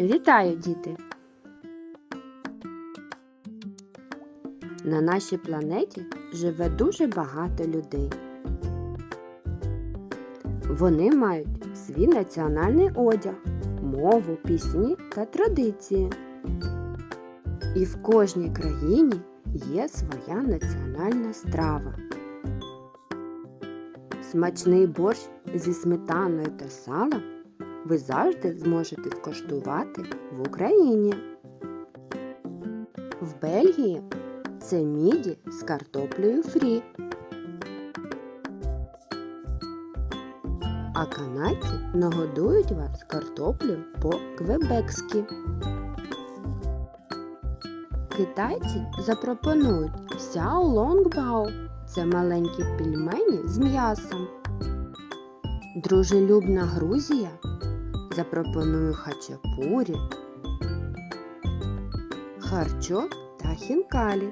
Вітаю, діти! На нашій планеті живе дуже багато людей. Вони мають свій національний одяг, мову, пісні та традиції. І в кожній країні є своя національна страва. Смачний борщ зі сметаною та салом ви завжди зможете скоштувати в Україні. В Бельгії це міді з картоплею фрі. А канадці нагодують вас картоплею по-квебекськи. Китайці запропонують сяо лонгбао – це маленькі пельмені з м'ясом. Дружелюбна Грузія запропоную хачапурі, харчо та хінкалі.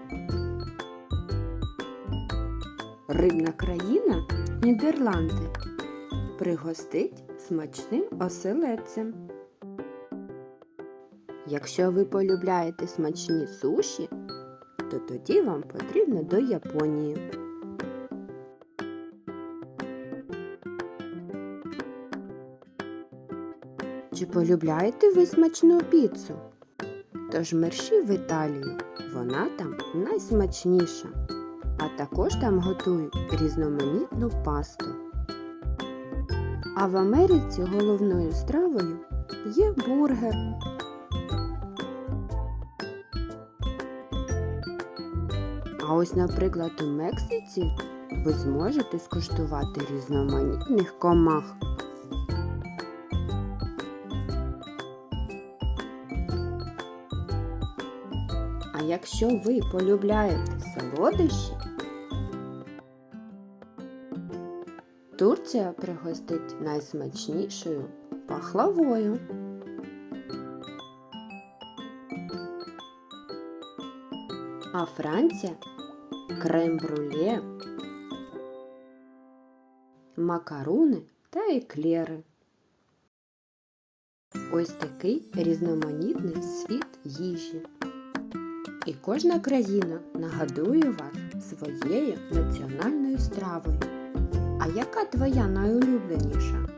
Рибна країна Нідерланди пригостить смачним оселедцем. Якщо ви полюбляєте смачні суші, то тоді вам потрібно до Японії. Чи полюбляєте ви смачну піцу? Тож мерші в Італію, вона там найсмачніша. А також там готують різноманітну пасту. А в Америці головною стравою є бургер. А ось, наприклад, у Мексиці ви зможете скуштувати різноманітних комах. А якщо ви полюбляєте солодощі, Турція пригостить найсмачнішою пахлавою. А Франція крем-бруле, макаруни та еклери. Ось такий різноманітний світ їжі. І кожна країна нагадує вас своєю національною стравою. А яка твоя найулюбленіша?